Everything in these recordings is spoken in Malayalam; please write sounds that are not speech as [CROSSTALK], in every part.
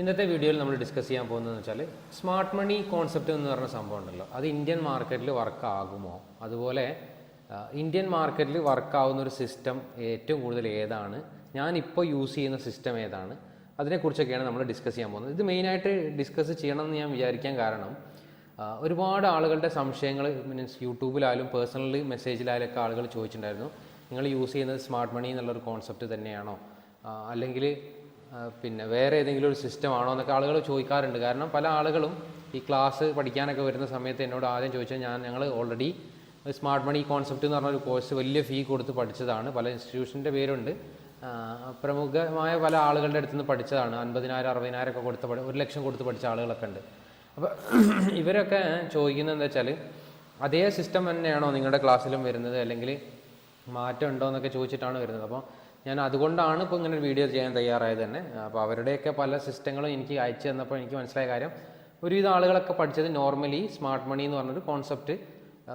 ഇന്നത്തെ വീഡിയോയിൽ നമ്മൾ ഡിസ്കസ് ചെയ്യാൻ പോകുന്നതെന്ന് വെച്ചാൽ സ്മാർട്ട് മണി കോൺസെപ്റ്റ് എന്ന് പറഞ്ഞ സംഭവം ഉണ്ടല്ലോ. അത് ഇന്ത്യൻ മാർക്കറ്റിൽ വർക്ക് ആകുമോ? അതുപോലെ ഇന്ത്യൻ മാർക്കറ്റിൽ വർക്ക് ആവുന്ന ഒരു സിസ്റ്റം ഏറ്റവും കൂടുതൽ ഏതാണ്? ഞാനിപ്പോൾ യൂസ് ചെയ്യുന്ന സിസ്റ്റം ഏതാണ്? അതിനെക്കുറിച്ചൊക്കെയാണ് നമ്മൾ ഡിസ്കസ് ചെയ്യാൻ പോകുന്നത്. ഇത് മെയിനായിട്ട് ഡിസ്കസ് ചെയ്യണമെന്ന് ഞാൻ വിചാരിക്കാൻ കാരണം ഒരുപാട് ആളുകളുടെ സംശയങ്ങൾ മീൻസ് യൂട്യൂബിലായാലും പേഴ്സണലി മെസ്സേജിലായാലും ഒക്കെ ആളുകൾ ചോദിച്ചിട്ടുണ്ടായിരുന്നു നിങ്ങൾ യൂസ് ചെയ്യുന്നത് സ്മാർട്ട് മണി എന്നുള്ളൊരു കോൺസെപ്റ്റ് തന്നെയാണോ? അല്ലെങ്കിൽ പിന്നെ വേറെ ഏതെങ്കിലും ഒരു സിസ്റ്റം ആണോ എന്നൊക്കെ ആളുകൾ ചോദിക്കാറുണ്ട്. കാരണം പല ആളുകളും ഈ ക്ലാസ് പഠിക്കാനൊക്കെ വരുന്ന സമയത്ത് എന്നോട് ആദ്യം ചോദിച്ചാൽ ഞാൻ ഞങ്ങൾ ഓൾറെഡി സ്മാർട്ട് മണി കോൺസെപ്റ്റ് എന്ന് പറഞ്ഞൊരു കോഴ്സ് വലിയ ഫീ കൊടുത്ത് പഠിച്ചതാണ്. പല ഇൻസ്റ്റിറ്റ്യൂഷന്റെ പേരുണ്ട്. പ്രമുഖമായ പല ആളുകളുടെ അടുത്ത് നിന്ന് പഠിച്ചതാണ്. അൻപതിനായിരം അറുപതിനായിരം ഒക്കെ കൊടുത്ത് പഠി ഒരു ലക്ഷം കൊടുത്ത് പഠിച്ച ആളുകളൊക്കെ ഉണ്ട്. അപ്പോൾ [CLEARS THROAT] ഇവരൊക്കെ ചോദിക്കുന്നത് എന്താ വെച്ചാൽ അതേ സിസ്റ്റം തന്നെയാണോ നിങ്ങളുടെ ക്ലാസ്സിലും വരുന്നത്? അല്ലെങ്കിൽ മാറ്റം ഉണ്ടോ എന്നൊക്കെ ചോദിച്ചിട്ടാണ് വരുന്നത്. അപ്പോൾ ഞാൻ അതുകൊണ്ടാണ് ഇപ്പോൾ ഇങ്ങനെ ഒരു വീഡിയോ ചെയ്യാൻ തയ്യാറായത് തന്നെ. അപ്പോൾ അവരുടെയൊക്കെ പല സിസ്റ്റങ്ങളും എനിക്ക് അയച്ചു തന്നപ്പോൾ എനിക്ക് മനസ്സിലായ കാര്യം ഒരുവിധ ആളുകളൊക്കെ പഠിച്ചത് നോർമലി സ്മാർട്ട് മണി എന്ന് പറഞ്ഞൊരു കോൺസെപ്റ്റ്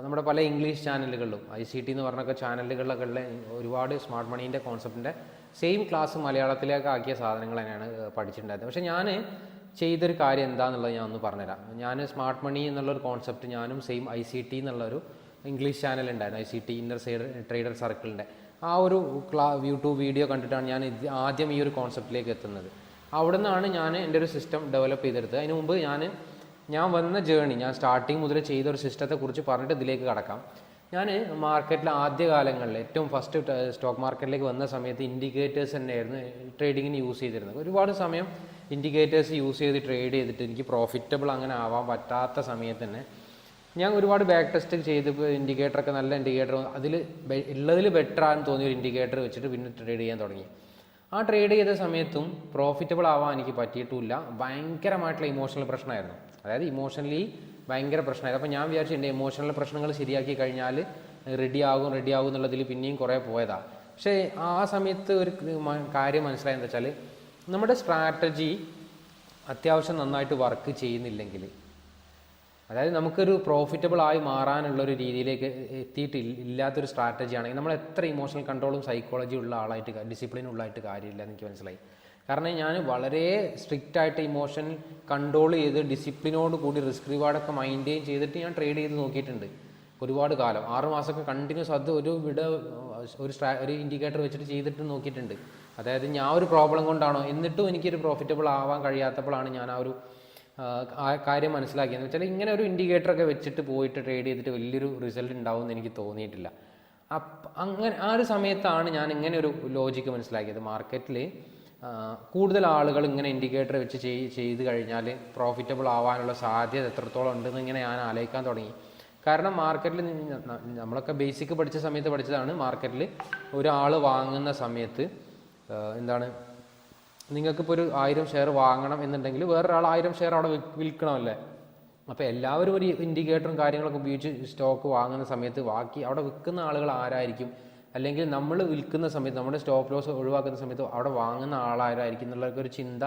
നമ്മുടെ പല ഇംഗ്ലീഷ് ചാനലുകളിലും ഐ സി ടി എന്ന് പറഞ്ഞൊക്കെ ചാനലുകളിലൊക്കെ ഉള്ള ഒരുപാട് സ്മാർട്ട് മണീന്റെ കോൺസെപ്റ്റിന്റെ സെയിം ക്ലാസ് മലയാളത്തിലേക്ക് ആക്കിയ സാധനങ്ങൾ തന്നെയാണ് പഠിച്ചിട്ടുണ്ടായിരുന്നത്. പക്ഷേ ഞാൻ ചെയ്തൊരു കാര്യം എന്താണെന്നുള്ളത് ഞാൻ ഒന്ന് പറഞ്ഞുതരാം. ഞാൻ സ്മാർട്ട് മണി എന്നുള്ളൊരു കോൺസെപ്റ്റ് ഞാനും സെയിം ഐ സി ടി എന്നുള്ളൊരു ഇംഗ്ലീഷ് ചാനൽ ഉണ്ടായിരുന്നു I C T inner side trader സർക്കിളിന്റെ ആ ഒരു ക്ലാ യൂട്യൂബ് വീഡിയോ കണ്ടിട്ടാണ് ഞാൻ ആദ്യം ഈ ഒരു കോൺസെപ്റ്റിലേക്ക് എത്തുന്നത്. അവിടെ നിന്നാണ് ഞാൻ എന്റെ ഒരു സിസ്റ്റം ഡെവലപ്പ് ചെയ്തെടുത്തത്. അതിന് മുമ്പ് ഞാൻ ഞാൻ വന്ന ജേണി ഞാൻ സ്റ്റാർട്ടിങ് മുതൽ ചെയ്ത ഒരു സിസ്റ്റത്തെക്കുറിച്ച് പറഞ്ഞിട്ട് ഇതിലേക്ക് കടക്കാം. ഞാൻ മാർക്കറ്റിലെ ആദ്യ കാലങ്ങളിൽ ഏറ്റവും ഫസ്റ്റ് സ്റ്റോക്ക് മാർക്കറ്റിലേക്ക് വന്ന സമയത്ത് ഇൻഡിക്കേറ്റേഴ്സ് തന്നെയായിരുന്നു ട്രേഡിങ്ങിന് യൂസ് ചെയ്തിരുന്നത്. ഒരുപാട് സമയം ഇൻഡിക്കേറ്റേഴ്സ് യൂസ് ചെയ്ത് ട്രേഡ് ചെയ്തിട്ട് എനിക്ക് പ്രോഫിറ്റബിൾ അങ്ങനെ ആവാൻ പറ്റാത്ത സമയത്ത് തന്നെ ഞാൻ ഒരുപാട് ബാക്ക് ടെസ്റ്റ് ചെയ്ത് ഇൻഡിക്കേറ്റർ ഒക്കെ നല്ല ഇൻഡിക്കേറ്റർ അതിൽ ഉള്ളതിൽ ബെറ്റർ ആണെന്ന് തോന്നിയ ഒരു ഇൻഡിക്കേറ്റർ വെച്ചിട്ട് പിന്നെ ട്രേഡ് ചെയ്യാൻ തുടങ്ങി. ആ ട്രേഡ് ചെയ്ത സമയത്തും പ്രോഫിറ്റബിൾ ആവാൻ എനിക്ക് പറ്റിയിട്ടില്ല ഭയങ്കരമായിട്ടുള്ള ഇമോഷണൽ പ്രശ്നമായിരുന്നു. അതായത് ഇമോഷണലി ഭയങ്കര പ്രശ്നമായിരുന്നു. അപ്പോൾ ഞാൻ വിചാരിച്ചു എന്റെ ഇമോഷണൽ പ്രശ്നങ്ങൾ ശരിയാക്കി കഴിഞ്ഞാൽ റെഡി ആകും റെഡി ആകും എന്നുള്ളതിൽ പിന്നെയും കുറേ പോയതാണ് പക്ഷേ ആ സമയത്ത് ഒരു കാര്യം മനസ്സിലായെന്ന് വെച്ചാൽ നമ്മുടെ സ്ട്രാറ്റജി അത്യാവശ്യം നന്നായിട്ട് വർക്ക് ചെയ്യുന്നില്ലെങ്കിൽ അതായത് നമുക്കൊരു പ്രോഫിറ്റബിൾ ആയി മാറാനുള്ള ഒരു രീതിയിലേക്ക് എത്തിയിട്ടില്ല ഇല്ലാത്തൊരു സ്ട്രാറ്റജി ആണെങ്കിൽ നമ്മൾ എത്ര ഇമോഷണൽ കൺട്രോളും സൈക്കോളജി ഉള്ള ആളായിട്ട് ഡിസിപ്ലിൻ ഉള്ളതായിട്ട് കാര്യമില്ല എനിക്ക് മനസ്സിലായി. കാരണം ഞാൻ വളരെ സ്ട്രിക്റ്റ് ആയിട്ട് ഇമോഷൻ കൺട്രോൾ ചെയ്ത് ഡിസിപ്ലിനോട് കൂടി റിസ്ക് റിവാർഡൊക്കെ മൈന്റെയിൻ ചെയ്തിട്ട് ഞാൻ ട്രേഡ് ചെയ്ത് നോക്കിയിട്ടുണ്ട്. ഒരുപാട് കാലം. ആറ് മാസമൊക്കെ കണ്ടിന്യൂസ് അത് ഒരു വിട ഒരു സ്ട്രാ ഒരു ഇൻഡിക്കേറ്റർ വെച്ചിട്ട് ചെയ്തിട്ട് നോക്കിയിട്ടുണ്ട്. അതായത് ഞാൻ ഒരു പ്രോബ്ലം കൊണ്ടാണോ? എന്നിട്ടും എനിക്കൊരു പ്രോഫിറ്റബിൾ ആവാൻ കഴിയാത്തപ്പോഴാണ് ഞാൻ ആ ഒരു ആ, കാര്യം മനസ്സിലാക്കിയെന്ന് വെച്ചാൽ ഇങ്ങനെ ഒരു ഇൻഡിക്കേറ്റർ ഒക്കെ വെച്ചിട്ട് പോയിട്ട് ട്രേഡ് ചെയ്തിട്ട് വലിയൊരു റിസൾട്ട് ഉണ്ടാവും എന്ന് എനിക്ക് തോന്നിയിട്ടില്ല. അങ്ങനെ ആ ഒരു സമയത്താണ് ഞാൻ ഇങ്ങനെ ഒരു ലോജിക്ക് മനസ്സിലാക്കിയത്. മാർക്കറ്റിൽ കൂടുതൽ ആളുകൾ ഇങ്ങനെ ഇൻഡിക്കേറ്റർ വെച്ച് ചെയ് ചെയ്ത് കഴിഞ്ഞാൽ പ്രോഫിറ്റബിൾ ആവാനുള്ള സാധ്യത എത്രത്തോളം ഉണ്ടെന്ന് ഇങ്ങനെ ഞാൻ ആലോചിക്കാൻ തുടങ്ങി. കാരണം മാർക്കറ്റിൽ നമ്മളൊക്കെ ബേസിക് പഠിച്ച സമയത്ത് പഠിച്ചതാണ് മാർക്കറ്റിൽ ഒരാൾ വാങ്ങുന്ന സമയത്ത് എന്താണ് നിങ്ങൾക്കിപ്പോൾ ഒരു ആയിരം ഷെയർ വാങ്ങണം എന്നുണ്ടെങ്കിൽ വേറൊരാൾ ആയിരം ഷെയർ അവിടെ വിൽ- വിൽക്കണമല്ലേ? അപ്പോൾ എല്ലാവരും ഒരു ഇൻഡിക്കേറ്ററും കാര്യങ്ങളൊക്കെ ഉപയോഗിച്ച് സ്റ്റോക്ക് വാങ്ങുന്ന സമയത്ത് ബാക്കി അവിടെ വിൽക്കുന്ന ആളുകൾ ആരായിരിക്കും? അല്ലെങ്കിൽ നമ്മൾ വിൽക്കുന്ന സമയത്ത് നമ്മുടെ സ്റ്റോപ്പ് ലോസ് ഒഴിവാക്കുന്ന സമയത്ത് അവിടെ വാങ്ങുന്ന ആളാരായിരിക്കും എന്നുള്ളൊക്കെ ഒരു ചിന്ത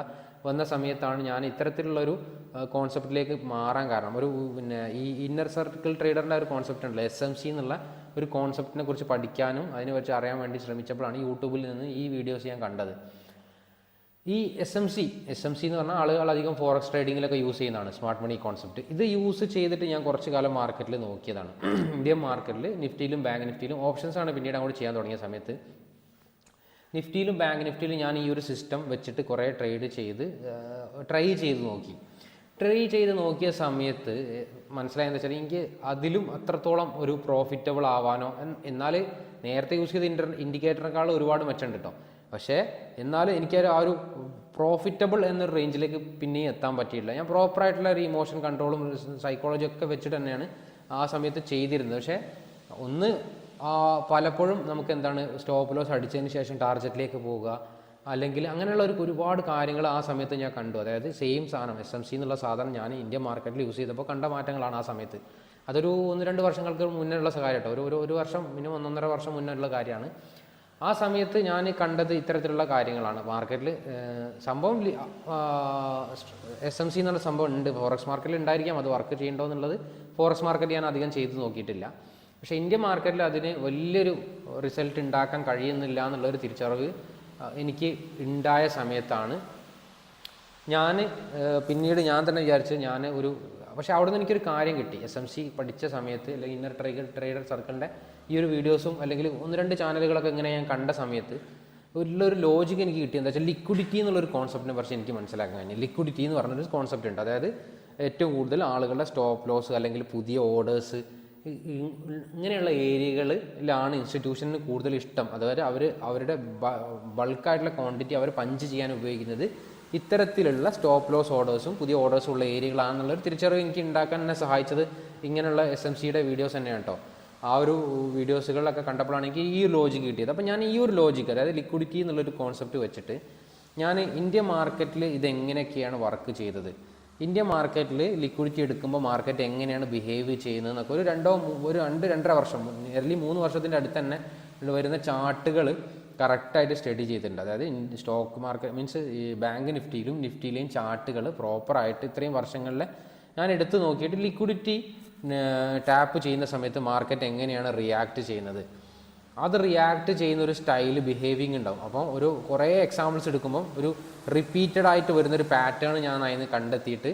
വന്ന സമയത്താണ് ഞാൻ ഇത്തരത്തിലുള്ളൊരു കോൺസെപ്റ്റിലേക്ക് മാറാൻ കാരണം. ഒരു പിന്നെ ഈ ഇന്നർ സർക്കിൾ ട്രേഡറിന്റെ ഒരു കോൺസെപ്റ്റ് ഉണ്ടല്ലോ എസ് എം സി എന്നുള്ള ഒരു കോൺസെപ്റ്റിനെ കുറിച്ച് പഠിക്കാനും അതിനെ കുറിച്ച് അറിയാൻ വേണ്ടി ശ്രമിച്ചപ്പോഴാണ് യൂട്യൂബിൽ നിന്ന് ഈ വീഡിയോസ് ഞാൻ കണ്ടത്. ഈ S M C S M C എന്ന് പറഞ്ഞാൽ ആളുകൾ അധികം ഫോറക്സ് ട്രേഡിങ്ങിലൊക്കെ യൂസ് ചെയ്യുന്നതാണ് സ്മാർട്ട് മണി കോൺസെപ്റ്റ് ഇത് യൂസ് ചെയ്തിട്ട് ഞാൻ കുറച്ച് കാലം മാർക്കറ്റിൽ നോക്കിയതാണ്. [CLEARS THROAT] ഇന്ത്യൻ മാർക്കറ്റിൽ നിഫ്റ്റിയിലും ബാങ്ക് നിഫ്റ്റിയിലും ഓപ്ഷൻസ് ആണ് പിന്നീട് അങ്ങോട്ട് ചെയ്യാൻ തുടങ്ങിയ സമയത്ത്. നിഫ്റ്റിയിലും ബാങ്ക് നിഫ്റ്റിയിലും ഞാൻ ഈ ഒരു സിസ്റ്റം വെച്ചിട്ട് കുറേ ട്രേഡ് ചെയ്ത് ട്രൈ ചെയ്ത് നോക്കി. ട്രൈ ചെയ്ത് നോക്കിയ സമയത്ത് മനസ്സിലായെന്ന് വെച്ചാൽ എനിക്ക് അതിലും അത്രത്തോളം ഒരു പ്രോഫിറ്റബിൾ ആവാനോ എന്നാൽ നേരത്തെ യൂസ് ചെയ്ത ഇന്റർ ഇൻഡിക്കേറ്ററിനേക്കാൾ ഒരുപാട് മെച്ചമുണ്ട് കേട്ടോ പക്ഷേ എന്നാലും എനിക്ക് ആ ഒരു പ്രോഫിറ്റബിൾ എന്നൊരു റേഞ്ചിലേക്ക് പിന്നെയും എത്താൻ പറ്റിയിട്ടില്ല. ഞാൻ പ്രോപ്പറായിട്ടുള്ള ഒരു ഇമോഷൻ കൺട്രോളും സൈക്കോളജി ഒക്കെ വെച്ചിട്ട് തന്നെയാണ് ആ സമയത്ത് ചെയ്തിരുന്നത്. പക്ഷേ ഒന്ന് പലപ്പോഴും നമുക്ക് എന്താണ് സ്റ്റോപ്പ് ലോസ് അടിച്ചതിന് ശേഷം ടാർജറ്റിലേക്ക് പോവുക അല്ലെങ്കിൽ അങ്ങനെയുള്ള ഒരു ഒരുപാട് കാര്യങ്ങൾ ആ സമയത്ത് ഞാൻ കണ്ടു. അതായത് സെയിം സാധനം എസ് എം സി എന്നുള്ള സാധനം ഞാൻ ഇന്ത്യൻ മാർക്കറ്റിൽ യൂസ് ചെയ്തപ്പോൾ കണ്ട മാറ്റങ്ങളാണ് ആ സമയത്ത്. അതൊരു ഒന്ന് രണ്ട് വർഷങ്ങൾക്ക് മുന്നേ ഉള്ള കാര്യമായിട്ടോ ഒരു ഒരു വർഷം മിനിമം ഒന്നൊന്നര വർഷം മുന്നേ ഉള്ള കാര്യമാണ്. ആ സമയത്ത് ഞാൻ കണ്ടത് ഇത്തരത്തിലുള്ള കാര്യങ്ങളാണ്. മാർക്കറ്റിൽ സംഭവം എസ് എം സി എന്നുള്ള സംഭവം ഉണ്ട്. ഫോറക്സ് മാർക്കറ്റിൽ ഉണ്ടായിരിക്കാം. അത് വർക്ക് ചെയ്യണ്ടോ എന്നുള്ളത് ഫോറക്സ് മാർക്കറ്റ് ഞാൻ അധികം ചെയ്ത് നോക്കിയിട്ടില്ല. പക്ഷേ ഇന്ത്യൻ മാർക്കറ്റിൽ അതിന് വലിയൊരു റിസൾട്ട് ഉണ്ടാക്കാൻ കഴിയുന്നില്ല എന്നുള്ളൊരു തിരിച്ചറിവ് എനിക്ക് ഉണ്ടായ സമയത്താണ്. ഞാൻ പിന്നീട് ഞാൻ തന്നെ വിചാരിച്ച് ഞാൻ ഒരു പക്ഷേ അവിടെ നിന്ന് എനിക്കൊരു കാര്യം കിട്ടി. എസ് എം സി പഠിച്ച സമയത്ത് അല്ലെങ്കിൽ ഇന്നർ ട്രേഡർ ട്രേഡർ സർക്കിളിന്റെ ഈ ഒരു വീഡിയോസും അല്ലെങ്കിൽ ഒന്ന് രണ്ട് ചാനലുകളൊക്കെ ഇങ്ങനെ ഞാൻ കണ്ട സമയത്ത് ഉള്ളൊരു ലോജിക്ക് എനിക്ക് കിട്ടി. എന്താ വെച്ചാൽ ലിക്വിഡിറ്റി എന്നുള്ളൊരു കോൺസെപ്റ്റിനെ കുറിച്ച് എനിക്ക് മനസ്സിലാക്കാൻ കഴിഞ്ഞു. ലിക്വിഡിറ്റി എന്ന് പറഞ്ഞൊരു കോൺസെപ്റ്റ് ഉണ്ട്. അതായത് ഏറ്റവും കൂടുതൽ ആളുകളുടെ സ്റ്റോപ്പ് ലോസ് അല്ലെങ്കിൽ പുതിയ ഓർഡേഴ്സ് ഇങ്ങനെയുള്ള ഏരിയകളിലാണ് ഇൻസ്റ്റിറ്റ്യൂഷന് കൂടുതൽ ഇഷ്ടം. അതായത് അവർ അവരുടെ ബൾക്കായിട്ടുള്ള ക്വാണ്ടിറ്റി അവർ പഞ്ച് ചെയ്യാൻ ഉപയോഗിക്കുന്നത് ഇത്തരത്തിലുള്ള സ്റ്റോപ്പ് ലോസ് ഓർഡേഴ്സും പുതിയ ഓർഡേഴ്സും ഉള്ള ഏരിയകളാണെന്നുള്ളൊരു തിരിച്ചറിവ് എനിക്ക് ഉണ്ടാക്കാൻ എന്നെ സഹായിച്ചത് ഇങ്ങനെയുള്ള എസ് എം സിയുടെ വീഡിയോസ് തന്നെയാണ് കേട്ടോ ആ ഒരു വീഡിയോസുകളിലൊക്കെ കണ്ടപ്പോഴാണ് എനിക്ക് ഈ ലോജിക്ക് കിട്ടിയത്. അപ്പോൾ ഞാൻ ഈ ഒരു ലോജിക്ക് അതായത് ലിക്വിഡിറ്റി എന്നുള്ളൊരു കോൺസെപ്റ്റ് വെച്ചിട്ട് ഞാൻ ഇന്ത്യ മാർക്കറ്റിൽ ഇതെങ്ങനെയൊക്കെയാണ് വർക്ക് ചെയ്തത്? ഇന്ത്യ മാർക്കറ്റിൽ ലിക്വിഡിറ്റി എടുക്കുമ്പോൾ മാർക്കറ്റ് എങ്ങനെയാണ് ബിഹേവ് ചെയ്യുന്നത് എന്നൊക്കെ ഒരു രണ്ടോ ഒരു രണ്ട് രണ്ടര വർഷം നിയർലി മൂന്ന് വർഷത്തിന്റെ അടുത്ത് തന്നെ വരുന്ന ചാർട്ടുകൾ കറക്റ്റായിട്ട് സ്റ്റഡി ചെയ്തിട്ടുണ്ട്. അതായത് സ്റ്റോക്ക് മാർക്കറ്റ് മീൻസ് ഈ ബാങ്ക് നിഫ്റ്റിയിലും നിഫ്റ്റിയിലെയും ചാർട്ടുകൾ പ്രോപ്പറായിട്ട് ഇത്രയും വർഷങ്ങളിലെ ഞാൻ എടുത്തു നോക്കിയിട്ട് ലിക്വിഡിറ്റി ടാപ്പ് ചെയ്യുന്ന സമയത്ത് മാർക്കറ്റ് എങ്ങനെയാണ് റിയാക്ട് ചെയ്യുന്നത്. അത് റിയാക്ട് ചെയ്യുന്ന ഒരു സ്റ്റൈൽ ബിഹേവിങ് ഉണ്ടാവും. അപ്പോൾ ഒരു കുറേ എക്സാമ്പിൾസ് എടുക്കുമ്പോൾ ഒരു റിപ്പീറ്റഡ് ആയിട്ട് വരുന്ന ഒരു പാറ്റേൺ ഞാൻ അതിന് കണ്ടെത്തിയിട്ട്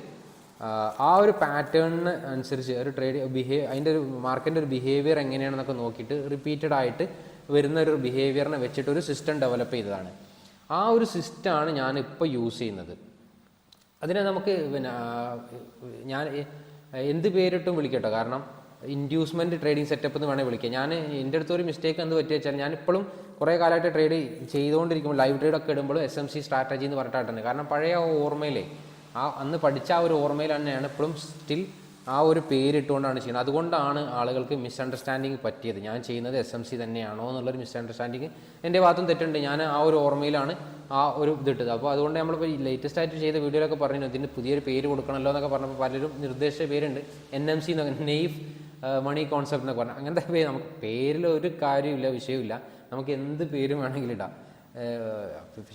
ആ ഒരു പാറ്റേണിന് അനുസരിച്ച് ഒരു ട്രേഡ് ബിഹേവ് അതിന്റെ ഒരു മാർക്കറ്റിന്റെ ഒരു ബിഹേവിയർ എങ്ങനെയാണെന്നൊക്കെ നോക്കിയിട്ട് റിപ്പീറ്റഡ് ആയിട്ട് വരുന്ന ഒരു ബിഹേവിയറിനെ വെച്ചിട്ട് ഒരു സിസ്റ്റം ഡെവലപ്പ് ചെയ്തതാണ്. ആ ഒരു സിസ്റ്റമാണ് ഞാൻ ഇപ്പോൾ യൂസ് ചെയ്യുന്നത്. അതിനെ നമുക്ക് പിന്നെ ഞാൻ എന്ത് പേരിട്ടും വിളിക്കട്ടോ. കാരണം ഇൻഡ്യൂസ്മെന്റ് ട്രേഡിംഗ് സെറ്റപ്പ് എന്ന് വേണേൽ വിളിക്കാം. ഞാൻ എന്റെ അടുത്ത് ഒരു മിസ്റ്റേക്ക് എന്ത് പറ്റി വെച്ചാൽ ഞാൻ ഇപ്പോഴും കുറേ കാലമായിട്ട് ട്രേഡ് ചെയ്തുകൊണ്ടിരിക്കുമ്പോൾ ലൈവ് ട്രേഡ് ഒക്കെ ഇടുമ്പോൾ എസ് എം സി സ്ട്രാറ്റജി എന്ന് പറഞ്ഞിട്ടാണ് കാരണം പഴയ ഓർമ്മയിലേ ആ അന്ന് പഠിച്ച ആ ഒരു ഓർമ്മയിൽ തന്നെയാണ് ഇപ്പോഴും സ്റ്റിൽ ആ ഒരു പേരിട്ടുകൊണ്ടാണ് ചെയ്യുന്നത്. അതുകൊണ്ടാണ് ആളുകൾക്ക് മിസ് അണ്ടർസ്റ്റാൻഡിങ് പറ്റിയത്. ഞാൻ ചെയ്യുന്നത് എസ് എം സി തന്നെയാണോ എന്നുള്ളൊരു മിസ്അണ്ടർസ്റ്റാൻഡിങ് എന്റെ ഭാഗത്തും തെറ്റുണ്ട്. ഞാൻ ആ ഒരു ഓർമ്മയിലാണ് ആ ഒരു ഇതിട്ടത്. അപ്പോൾ അതുകൊണ്ട് നമ്മളിപ്പോൾ ലേറ്റസ്റ്റ് ആയിട്ട് ചെയ്ത വീഡിയോയിലൊക്കെ പറഞ്ഞു ഇതിന് പുതിയൊരു പേര് കൊടുക്കണമല്ലോ എന്നൊക്കെ പറഞ്ഞപ്പോൾ പലരും നിർദ്ദേശിച്ച പേരുണ്ട്. എൻ എം സി എന്നൊക്കെ നെയ്ഫ് മണി കോൺസെപ്റ്റ് എന്നൊക്കെ പറഞ്ഞു. അങ്ങനത്തെ പേര് നമുക്ക് പേരിൽ ഒരു കാര്യമില്ല വിഷയമില്ല നമുക്ക് എന്ത് പേരും വേണമെങ്കിലും ഇടാം.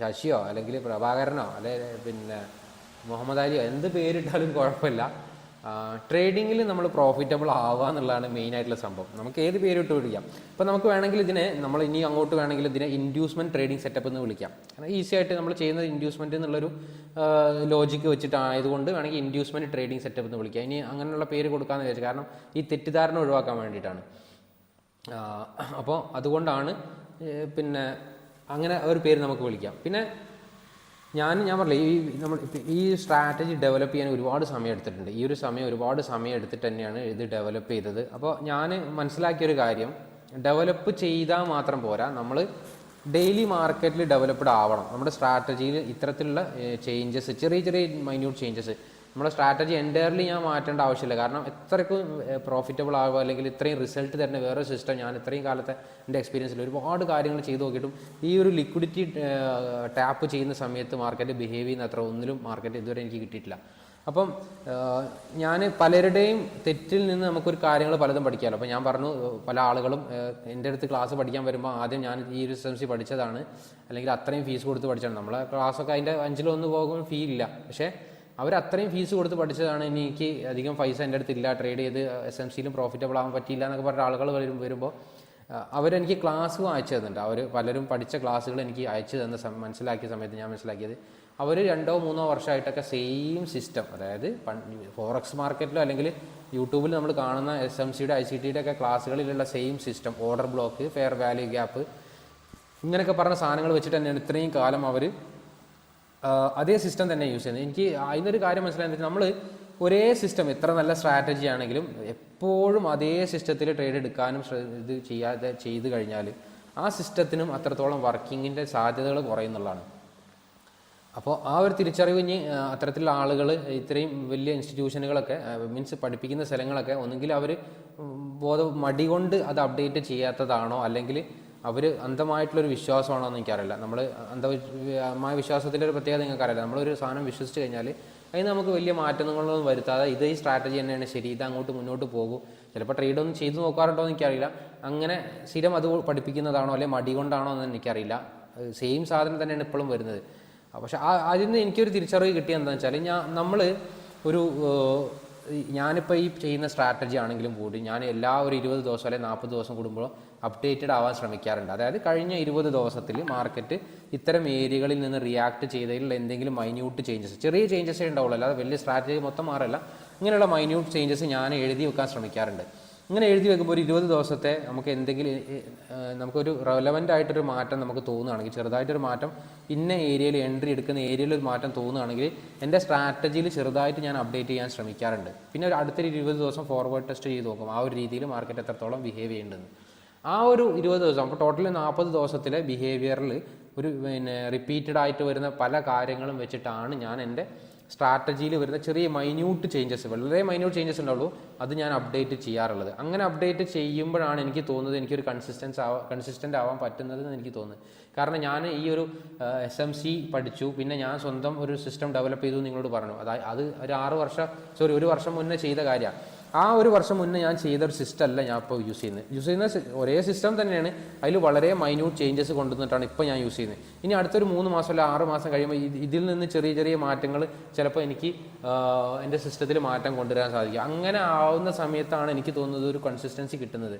ശശിയോ അല്ലെങ്കിൽ പ്രഭാകരനോ അല്ലെ പിന്നെ മുഹമ്മദ് അലിയോ എന്ത് പേരിട്ടാലും കുഴപ്പമില്ല. ട്രേഡിങ്ങിൽ നമ്മൾ പ്രോഫിറ്റബിൾ ആവുക എന്നുള്ളതാണ് മെയിൻ ആയിട്ടുള്ള സംഭവം. നമുക്ക് ഏത് പേര് വിളിക്കാം? ഇപ്പം നമുക്ക് വേണമെങ്കിൽ ഇതിനെ നമ്മൾ ഇനി അങ്ങോട്ട് വേണമെങ്കിൽ ഇതിനെ ഇൻഡ്യൂസ്മെന്റ് ട്രേഡിംഗ് സെറ്റപ്പ് എന്ന് വിളിക്കാം. കാരണം ഈസി ആയിട്ട് നമ്മൾ ചെയ്യുന്നത് ഇൻഡ്യൂസ്മെന്റ് എന്നുള്ളൊരു ലോജിക്ക് വെച്ചിട്ടായതുകൊണ്ട് വേണമെങ്കിൽ ഇൻഡ്യൂസ്മെന്റ് ട്രേഡിംഗ് സെറ്റപ്പ് എന്ന് വിളിക്കാം. ഇനി അങ്ങനെയുള്ള പേര് കൊടുക്കാമെന്ന് വിചാരിച്ചു കാരണം ഈ തെറ്റിദ്ധാരണ ഒഴിവാക്കാൻ വേണ്ടിയിട്ടാണ്. അപ്പോൾ അതുകൊണ്ടാണ് പിന്നെ അങ്ങനെ ഒരു പേര് നമുക്ക് വിളിക്കാം. പിന്നെ ഞാൻ ഞാൻ പറഞ്ഞില്ല ഈ നമ്മൾ ഈ സ്ട്രാറ്റജി ഡെവലപ്പ് ചെയ്യാൻ ഒരുപാട് സമയം എടുത്തിട്ടുണ്ട്. ഈ ഒരു സമയം ഒരുപാട് സമയം എടുത്തിട്ട് തന്നെയാണ് ഇത് ഡെവലപ്പ് ചെയ്തത്. അപ്പോൾ ഞാൻ മനസ്സിലാക്കിയൊരു കാര്യം ഡെവലപ്പ് ചെയ്താൽ മാത്രം പോരാ നമ്മൾ ഡെയിലി മാർക്കറ്റിൽ ഡെവലപ്ഡ് ആവണം. നമ്മുടെ സ്ട്രാറ്റജിയിൽ ഇത്തരത്തിലുള്ള ചേഞ്ചസ് ചെറിയ ചെറിയ മൈന്യൂട്ട് ചേഞ്ചസ് നമ്മുടെ സ്ട്രാറ്റജി എന്റയർലി ഞാൻ മാറ്റേണ്ട ആവശ്യമില്ല. കാരണം എത്രയ്ക്ക് പ്രോഫിറ്റബിൾ ആകുക അല്ലെങ്കിൽ ഇത്രയും റിസൾട്ട് തരുന്ന വേറെ സിസ്റ്റം ഞാൻ ഇത്രയും കാലത്തെ എന്റെ എക്സ്പീരിയൻസിൽ ഒരുപാട് കാര്യങ്ങൾ ചെയ്തു നോക്കിയിട്ടും ഈ ഒരു ലിക്വിഡിറ്റി ടാപ്പ് ചെയ്യുന്ന സമയത്ത് മാർക്കറ്റ് ബിഹേവ് ചെയ്യുന്ന അത്ര ഒന്നിലും മാർക്കറ്റ് ഇതുവരെ എനിക്ക് കിട്ടിയിട്ടില്ല. അപ്പം ഞാൻ പലരുടെയും തെറ്റിൽ നിന്ന് നമുക്കൊരു കാര്യങ്ങൾ പലതും പഠിക്കാമല്ലോ. അപ്പോൾ ഞാൻ പറഞ്ഞു പല ആളുകളും എന്റെ അടുത്ത് ക്ലാസ് പഠിക്കാൻ വരുമ്പോൾ ആദ്യം ഞാൻ ഈ ഒരു എസ് എം സി പഠിച്ചതാണ്. അല്ലെങ്കിൽ അത്രയും ഫീസ് കൊടുത്ത് പഠിച്ചതാണ് നമ്മളെ ക്ലാസ്സൊക്കെ അതിന്റെ അഞ്ചിലൊന്ന് പോകുമ്പോൾ ഫീ ഇല്ല. പക്ഷേ അവർ അത്രയും ഫീസ് കൊടുത്ത് പഠിച്ചതാണ്. ഇനി എനിക്ക് അധികം പൈസ എന്റെ അടുത്തില്ല ട്രേഡ് ചെയ്ത് എസ് എം സിയിലും പ്രോഫിറ്റബിൾ ആകാൻ പറ്റിയില്ല എന്നൊക്കെ പറഞ്ഞ ആളുകൾ വരും വരുമ്പോൾ അവരെനിക്ക് ക്ലാസ് അയച്ചു തന്നിട്ടുണ്ട്. അവർ പലരും പഠിച്ച ക്ലാസ്സുകൾ എനിക്ക് അയച്ചു തന്ന മനസ്സിലാക്കിയ സമയത്ത് ഞാൻ മനസ്സിലാക്കിയത് അവർ രണ്ടോ മൂന്നോ വർഷമായിട്ടൊക്കെ സെയിം സിസ്റ്റം അതായത് ഫോറക്സ് മാർക്കറ്റിലോ അല്ലെങ്കിൽ യൂട്യൂബിൽ നമ്മൾ കാണുന്ന എസ് എം സിയുടെ ഐ സി ടിയുടെ ഒക്കെ ക്ലാസ്സുകളിലുള്ള same system order block fair value gap ഇങ്ങനെയൊക്കെ പറഞ്ഞ സാധനങ്ങൾ വെച്ചിട്ട് തന്നെയാണ് ഇത്രയും കാലം അവർ അതേ സിസ്റ്റം തന്നെ യൂസ് ചെയ്യുന്നത്. എനിക്ക് അതിനൊരു കാര്യം മനസ്സിലായെന്ന് നമ്മൾ ഒരേ സിസ്റ്റം എത്ര നല്ല സ്ട്രാറ്റജി ആണെങ്കിലും എപ്പോഴും അതേ സിസ്റ്റത്തിൽ ട്രേഡ് എടുക്കാനും ഇത് ചെയ്യാതെ ചെയ്ത് കഴിഞ്ഞാൽ ആ സിസ്റ്റത്തിനും അത്രത്തോളം വർക്കിങ്ങിന്റെ സാധ്യതകൾ കുറയുന്നുള്ളതാണ്. അപ്പോൾ ആ ഒരു തിരിച്ചറിവ് ഇനി അത്തരത്തിലുള്ള ആളുകൾ ഇത്രയും വലിയ ഇൻസ്റ്റിറ്റ്യൂഷനുകളൊക്കെ മീൻസ് പഠിപ്പിക്കുന്ന സ്ഥലങ്ങളൊക്കെ ഒന്നുകിൽ അവർ ബോധ മടി കൊണ്ട് അത് അപ്ഡേറ്റ് ചെയ്യാത്തതാണോ? അല്ലെങ്കിൽ അവർ അന്ധമായിട്ടുള്ളൊരു വിശ്വാസമാണോ എന്ന് എനിക്കറിയില്ല നമ്മൾ അന്ധമായ വിശ്വാസത്തിന്റെ ഒരു പ്രത്യേകത നിങ്ങൾക്കറിയില്ല. നമ്മളൊരു സാധനം വിശ്വസിച്ച് കഴിഞ്ഞാൽ അതിന് നമുക്ക് വലിയ മാറ്റങ്ങളൊന്നും വരുത്താതെ ഇത് ഈ സ്ട്രാറ്റജി തന്നെയാണ് ശരി ഇത് അങ്ങോട്ട് മുന്നോട്ട് പോകും. ചിലപ്പോൾ ട്രേഡ് ഒന്നും ചെയ്തു നോക്കാറുണ്ടോ എന്ന് എനിക്കറിയില്ല. അങ്ങനെ സ്ഥിരം അത് പഠിപ്പിക്കുന്നതാണോ അല്ലെങ്കിൽ മടി കൊണ്ടാണോ എന്ന് എനിക്കറിയില്ല. സെയിം സാധനം തന്നെയാണ് ഇപ്പോഴും വരുന്നത്. പക്ഷേ അതിൽ നിന്ന് എനിക്കൊരു തിരിച്ചറിവ് കിട്ടിയെന്താണെന്ന് വെച്ചാൽ ഞാൻ നമ്മൾ ഒരു ഞാനിപ്പോൾ ഈ ചെയ്യുന്ന സ്ട്രാറ്റജി ആണെങ്കിലും കൂടി ഞാൻ എല്ലാ ഒരു ഇരുപത് ദിവസം അല്ലെങ്കിൽ നാൽപ്പത് ദിവസം കൂടുമ്പോൾ അപ്ഡേറ്റഡ് ആവാൻ ശ്രമിക്കാറുണ്ട്. അതായത് കഴിഞ്ഞ ഇരുപത് ദിവസത്തിൽ മാർക്കറ്റ് ഇത്തരം ഏരിയകളിൽ നിന്ന് റിയാക്ട് ചെയ്തതിൽ എന്തെങ്കിലും മൈന്യൂട്ട് ചേഞ്ചസ് ചെറിയ ചേഞ്ചസേ ഉണ്ടാവുള്ളൂ അല്ലാതെ വലിയ സ്ട്രാറ്റജി മൊത്തം മാറില്ല. ഇങ്ങനെയുള്ള മൈന്യൂട്ട് ചേഞ്ചസ് ഞാൻ എഴുതി വെക്കാൻ ശ്രമിക്കാറുണ്ട്. ഇങ്ങനെ എഴുതി വെക്കുമ്പോൾ ഒരു ഇരുപത് ദിവസത്തെ നമുക്ക് എന്തെങ്കിലും നമുക്കൊരു റെലവന്റ് ആയിട്ടൊരു മാറ്റം നമുക്ക് തോന്നുകയാണെങ്കിൽ ചെറുതായിട്ടൊരു മാറ്റം ഇന്ന ഏരിയയിൽ എൻട്രി എടുക്കുന്ന ഏരിയയിൽ ഒരു മാറ്റം തോന്നുകയാണെങ്കിൽ എന്റെ സ്ട്രാറ്റജിയിൽ ചെറുതായിട്ട് ഞാൻ അപ്ഡേറ്റ് ചെയ്യാൻ ശ്രമിക്കാറുണ്ട്. പിന്നെ ഒരു അടുത്തൊരു ഇരുപത് ദിവസം ഫോർവേഡ് ടെസ്റ്റ് ചെയ്ത് നോക്കും ആ ഒരു രീതിയിൽ മാർക്കറ്റ് എത്രത്തോളം ബിഹേവ് ചെയ്യേണ്ടത് ആ ഒരു ഇരുപത് ദിവസം അപ്പോൾ ടോട്ടൽ നാൽപ്പത് ദിവസത്തിലെ ബിഹേവിയറിൽ ഒരു പിന്നെ റിപ്പീറ്റഡ് ആയിട്ട് വരുന്ന പല കാര്യങ്ങളും വെച്ചിട്ടാണ് ഞാൻ എന്റെ സ്ട്രാറ്റജിയിൽ വരുന്ന ചെറിയ മൈന്യൂട്ട് ചേഞ്ചസ് വളരെ മൈന്യൂട്ട് ചേഞ്ചസ് ഉണ്ടാവുള്ളൂ. അത് ഞാൻ അപ്ഡേറ്റ് ചെയ്യാറുള്ളത്. അങ്ങനെ അപ്ഡേറ്റ് ചെയ്യുമ്പോഴാണ് എനിക്ക് തോന്നുന്നത് എനിക്കൊരു കൺസിസ്റ്റൻസ് ആവാ കൺസിസ്റ്റന്റ് ആവാൻ പറ്റുന്നത് എന്ന് എനിക്ക് തോന്നുന്നത്. കാരണം ഞാൻ ഈ ഒരു എസ് എം സി പഠിച്ചു. പിന്നെ ഞാൻ സ്വന്തം ഒരു സിസ്റ്റം ഡെവലപ്പ് ചെയ്തു നിങ്ങളോട് പറഞ്ഞു. അതായത് അത് ഒരു ആറ് വർഷം സോറി ഒരു വർഷം മുന്നേ ചെയ്ത കാര്യമാണ്. ആ ഒരു വർഷം മുന്നേ ഞാൻ ചെയ്ത ഒരു സിസ്റ്റം അല്ല ഞാൻ ഇപ്പോൾ യൂസ് ചെയ്യുന്നത്. യൂസ് ചെയ്യുന്ന ഒരേ സിസ്റ്റം തന്നെയാണ്. അതിൽ വളരെ മൈന്യൂട്ട് ചേഞ്ചസ് കൊണ്ടുവന്നിട്ടാണ് ഇപ്പോൾ ഞാൻ യൂസ് ചെയ്യുന്നത്. ഇനി അടുത്തൊരു മൂന്ന് മാസം അല്ല ആറ് മാസം കഴിയുമ്പോൾ ഇത് ഇതിൽ നിന്ന് ചെറിയ ചെറിയ മാറ്റങ്ങൾ ചിലപ്പോൾ എനിക്ക് എന്റെ സിസ്റ്റത്തിൽ മാറ്റം കൊണ്ടുവരാൻ സാധിക്കും. അങ്ങനെ ആവുന്ന സമയത്താണ് എനിക്ക് തോന്നുന്നത് ഒരു കൺസിസ്റ്റൻസി കിട്ടുന്നത്.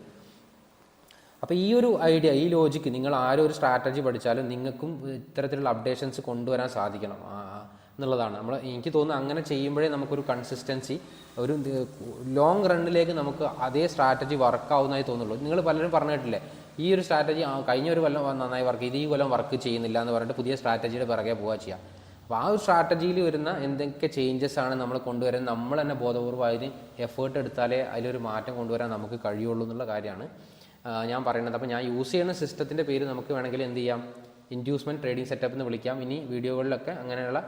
അപ്പോൾ ഈ ഒരു ഐഡിയ ഈ ലോജിക്ക് നിങ്ങൾ ആരും ഒരു സ്ട്രാറ്റജി പഠിച്ചാലും നിങ്ങൾക്കും ഇത്തരത്തിലുള്ള അപ്ഡേഷൻസ് കൊണ്ടുവരാൻ സാധിക്കണം. എന്നുള്ളതാണ്. നമ്മൾ എനിക്ക് തോന്നുന്നു അങ്ങനെ ചെയ്യുമ്പോഴേ നമുക്കൊരു കൺസിസ്റ്റൻസി ഒരു ലോങ് റണ്ണിലേക്ക് നമുക്ക് അതേ സ്ട്രാറ്റജി വർക്കാവുന്നതായി തോന്നുള്ളൂ. നിങ്ങൾ പലരും പറഞ്ഞിട്ടില്ലേ ഈ ഒരു സ്ട്രാറ്റജി കഴിഞ്ഞ ഒരു കൊല്ലം നന്നായി വർക്ക് ചെയ്ത് ഈ കൊല്ലം വർക്ക് ചെയ്യുന്നില്ല എന്ന് പറഞ്ഞിട്ട് പുതിയ സ്ട്രാറ്റജിയുടെ പിറകെ പോവുക ചെയ്യുക അപ്പോൾ ആ ഒരു സ്ട്രാറ്റജിയിൽ വരുന്ന എന്തൊക്കെ ചേഞ്ചസ് ആണ് നമ്മൾ കൊണ്ടുവരാൻ നമ്മൾ തന്നെ ബോധപൂർവം എഫേർട്ട് എടുത്താലേ അതിലൊരു മാറ്റം കൊണ്ടുവരാൻ നമുക്ക് കഴിയുള്ളൂ എന്നുള്ള കാര്യമാണ്. ഞാൻ പറയുന്നത്. അപ്പോൾ ഞാൻ യൂസ് ചെയ്യുന്ന സിസ്റ്റത്തിന്റെ പേര് നമുക്ക് വേണമെങ്കിൽ എന്ത് ചെയ്യാം? ഇൻഡ്യൂസ്മെന്റ് ട്രേഡിംഗ് സെറ്റപ്പ് എന്ന് വിളിക്കാം. ഇനി വീഡിയോകളിലൊക്കെ അങ്ങനെയുള്ള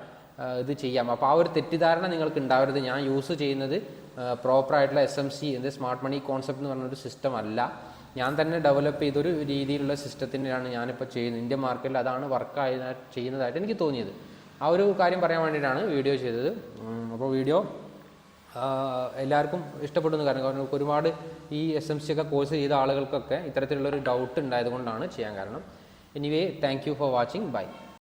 ഇത് ചെയ്യാം. അപ്പോൾ ആ ഒരു തെറ്റിദ്ധാരണ നിങ്ങൾക്ക് ഉണ്ടാവരുത് ഞാൻ യൂസ് ചെയ്യുന്നത് പ്രോപ്പറായിട്ടുള്ള എസ് എം സി എന്ത് സ്മാർട്ട് മണി കോൺസെപ്റ്റ് എന്ന് പറഞ്ഞൊരു സിസ്റ്റം അല്ല. ഞാൻ തന്നെ ഡെവലപ്പ് ചെയ്തൊരു രീതിയിലുള്ള സിസ്റ്റത്തിന്റെയാണ് ഞാനിപ്പോൾ ചെയ്യുന്നത്. ഇന്ത്യൻ മാർക്കറ്റിൽ അതാണ് വർക്ക് ആയ ചെയ്യുന്നതായിട്ട് എനിക്ക് തോന്നിയത്. ആ ഒരു കാര്യം പറയാൻ വേണ്ടിയിട്ടാണ് വീഡിയോ ചെയ്തത്. അപ്പോൾ വീഡിയോ എല്ലാവർക്കും ഇഷ്ടപ്പെടുന്നു കാരണം കാരണം ഒരുപാട് ഈ എസ് എം സി ഒക്കെ കോഴ്സ് ചെയ്ത ആളുകൾക്കൊക്കെ ഇത്തരത്തിലുള്ളൊരു ഡൗട്ട് ഉണ്ടായതുകൊണ്ടാണ് ചെയ്യാൻ കാരണം. Anyway thank you for watching bye